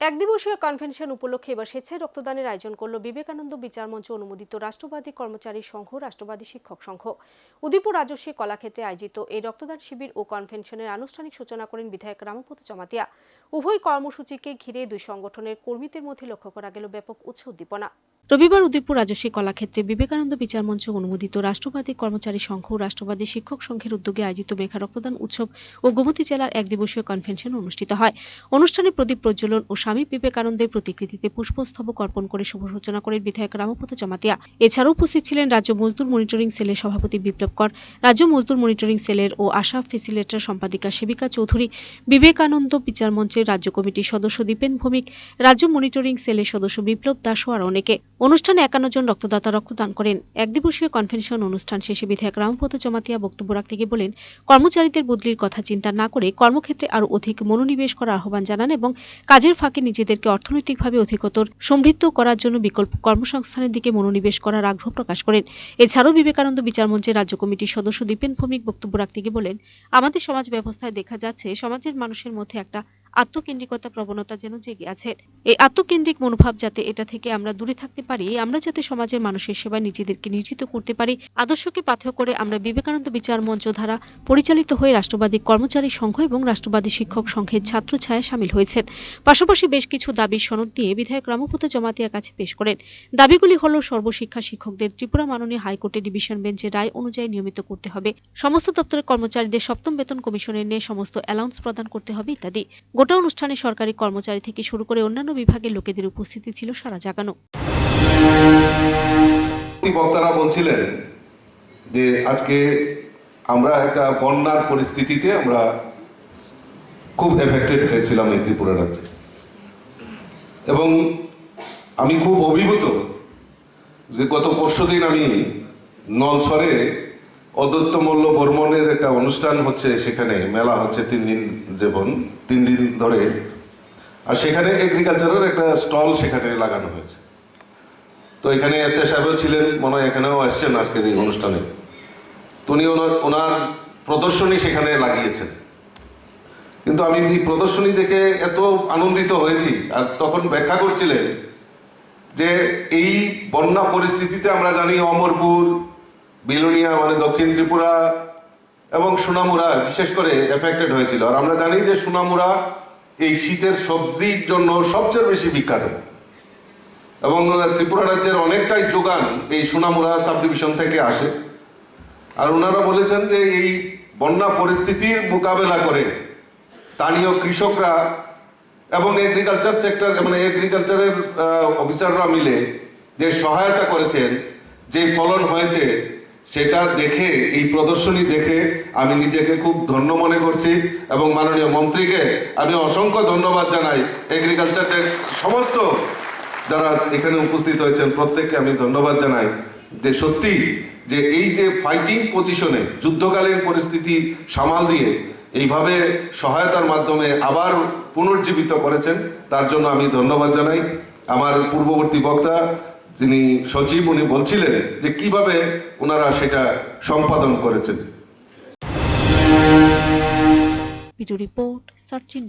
এক দিবসীয় কনভেনশন উপলক্ষে এবার স্বেচ্ছায় রক্তদানের আয়োজন করল বিবেকানন্দ বিচার মঞ্চ অনুমোদিত রাষ্ট্রবাদী কর্মচারী সংঘ, রাষ্ট্রবাদী শিক্ষক সংঘ। উদয়পুর রাজস্বী কলাক্ষেত্রে আয়োজিত এই রক্তদান শিবির ও কনভেনশনের আনুষ্ঠানিক সূচনা করেন বিধায়ক রামপত চমাতিয়া উভয় কর্মসূচিকে ঘিরে দুই সংগঠনের কর্মীদের মধ্যে লক্ষ্য করা গেল ব্যাপক উৎস উদ্দীপনা। রবিবার উদয়পুর রাজস্বী কলাক্ষেত্রে বিবেকানন্দ বিচার মঞ্চ অনুমোদিত রাষ্ট্রবাদী কর্মচারী সংঘ ও রাষ্ট্রবাদী শিক্ষক সংঘের উদ্যোগে আয়োজিত মেঘা রক্তদান উৎসব ও গোমতী জেলার এক দিবসীয় কনভেনশন অনুষ্ঠিত হয়। অনুষ্ঠানে প্রদীপ প্রজ্বলন ও স্বামী বিবেকানন্দের প্রতিকৃতিতে পুষ্পস্তবক অর্পণ করে শুভ সূচনা করেন বিধায়ক রামপত চমাতিয়া এছাড়াও উপস্থিত ছিলেন রাজ্য মজদুর মনিটরিং সেলের সভাপতি বিপ্লব কর, রাজ্য মজদুর মনিটরিং সেলের ও আশা ফেসিলেটর সম্পাদিকা সেবিকা চৌধুরী, বিবেকানন্দ বিচার মঞ্চের রাজ্য কমিটির সদস্য দীপেন ভৌমিক, রাজ্য মনিটরিং সেলের সদস্য বিপ্লব দাস ও আরও অনেকে। অনুষ্ঠানে একান্ন জন রক্তদাতা রক্তদান করেন। এক দিবসীয় কনভেনশন অনুষ্ঠান শেষে বিধায়ক রামপত চমাতিয়া বক্তব্য রাখতে গিয়ে বলেন, কর্মচারীদের বদলির কথা চিন্তা না করে কর্মক্ষেত্রে আরও অধিক মনোনিবেশ করার আহ্বান জানান এবং কাজের ফাঁকে নিজেদেরকে অর্থনৈতিকভাবে অধিকতর সমৃদ্ধ করার জন্য বিকল্প কর্মসংস্থানের দিকে মনোনিবেশ করার আগ্রহ প্রকাশ করেন। এছাড়াও বিবেকানন্দ বিচার মঞ্চের রাজ্য কমিটির সদস্য দীপেন ভৌমিক বক্তব্য রাখতে গিয়ে বলেন, আমাদের সমাজ ব্যবস্থায় দেখা যাচ্ছে সমাজের মানুষের মধ্যে একটা আত্মকেন্দ্রিকতা প্রবণতা যেন জেগে আছে। এই আত্মকেন্দ্রিক মনোভাব যাতে এটা থেকে আমরা দূরে থাকতে পারি, আমরা যাতে সমাজের মানুষের সেবায় নিজেদেরকে নিয়োজিত করতে পারি, আদর্শকে পাথেয় করে আমরা বিবেকানন্দ বিচার মঞ্চ ধারা পরিচালিত হয়ে রাষ্ট্রবাদী কর্মচারী সংঘ এবং রাষ্ট্রবাদী শিক্ষক সংঘের ছাত্র ছায়া সামিল হয়েছেন। পাশাপাশি বেশ কিছু দাবির সনদ দিয়ে বিধায়ক রামপত জমাতিয়ার কাছে পেশ করেন। দাবিগুলি হল সর্বশিক্ষা শিক্ষকদের ত্রিপুরা মাননীয় হাইকোর্টের ডিভিশন বেঞ্চের রায় অনুযায়ী নিয়মিত করতে হবে। সমস্ত দপ্তরের কর্মচারীদের সপ্তম বেতন কমিশনের নিয়ে সমস্ত অ্যালাউন্স প্রদান করতে হবে ইত্যাদি। গোটা অনুষ্ঠানে সরকারি কর্মচারী থেকে শুরু করে অন্যান্য বিভাগের লোকেদের উপস্থিতি ছিল সারা জাগানো। বক্তারা বলছিলেন যে আজকে আমরা একটা বন্যার পরিস্থিতিতে আমরা খুব এফেক্টেড হয়েছিলাম এই ত্রিপুরা রাজ্যে। এবং আমি খুব অভিভূত যে গত পরশুদিন আমি নলছরে অদত্ত মল্ল বর্মনের একটা অনুষ্ঠান হচ্ছে সেখানে, মেলা হচ্ছে তিন দিন যেমন, তিন দিন ধরে। আর সেখানে এগ্রিকালচারের একটা স্টল সেখানে লাগানো হয়েছে। তো এখানে এস এ সাহেবও ছিলেন, মনে হয় এখানেও আসছেন আজকের এই অনুষ্ঠানে। উনি ওনার- ওনার প্রদর্শনী সেখানে লাগিয়েছেন। কিন্তু আমি এই প্রদর্শনী দেখে এত আনন্দিত হয়েছি, আর তখন ব্যাখ্যা করছিলেন যে এই বন্যা পরিস্থিতিতে আমরা জানি অমরপুর বিলোনিয়া মানে দক্ষিণ ত্রিপুরা এবং সোনামুরা বিশেষ করে এফেক্টেড হয়েছিল। আর আমরা জানি যে সোনামুরা এই শীতের সবজির জন্য সবচেয়ে বেশি বিখ্যাত। এবং ত্রিপুরা রাজ্যের অনেকটাই যোগান এই সোনামুড়া সাব ডিভিশন থেকে আসে। আর ওনারা বলেছেন যে এই বন্যা পরিস্থিতির মোকাবেলা করে স্থানীয় কৃষকরা এবং এগ্রিকালচার সেক্টর মানে এগ্রিকালচারের অফিসাররা মিলে যে সহায়তা করেছেন, যে ফলন হয়েছে সেটা দেখে, এই প্রদর্শনী দেখে আমি নিজেকে খুব ধন্য মনে করছি এবং মাননীয় মন্ত্রীকে আমি অসংখ্য ধন্যবাদ জানাই। এগ্রিকালচারের সমস্ত যারা এখানে উপস্থিত হয়েছেন, প্রত্যেককে আমি ধন্যবাদ জানাই। যে সত্যি যে এই যে ফাইটিং পজিশনে যুদ্ধকালীন পরিস্থিতি সামাল দিয়ে এইভাবে সহায়তার মাধ্যমে আবার পুনর্জীবিত করেছেন, তার জন্য আমি ধন্যবাদ জানাই। আমার পূর্ববর্তী বক্তা যিনি সচিব উনি বলছিলেন যে কীভাবে ওনারা সেটা সম্পাদন করেছেন। রিপোর্ট সার্চিন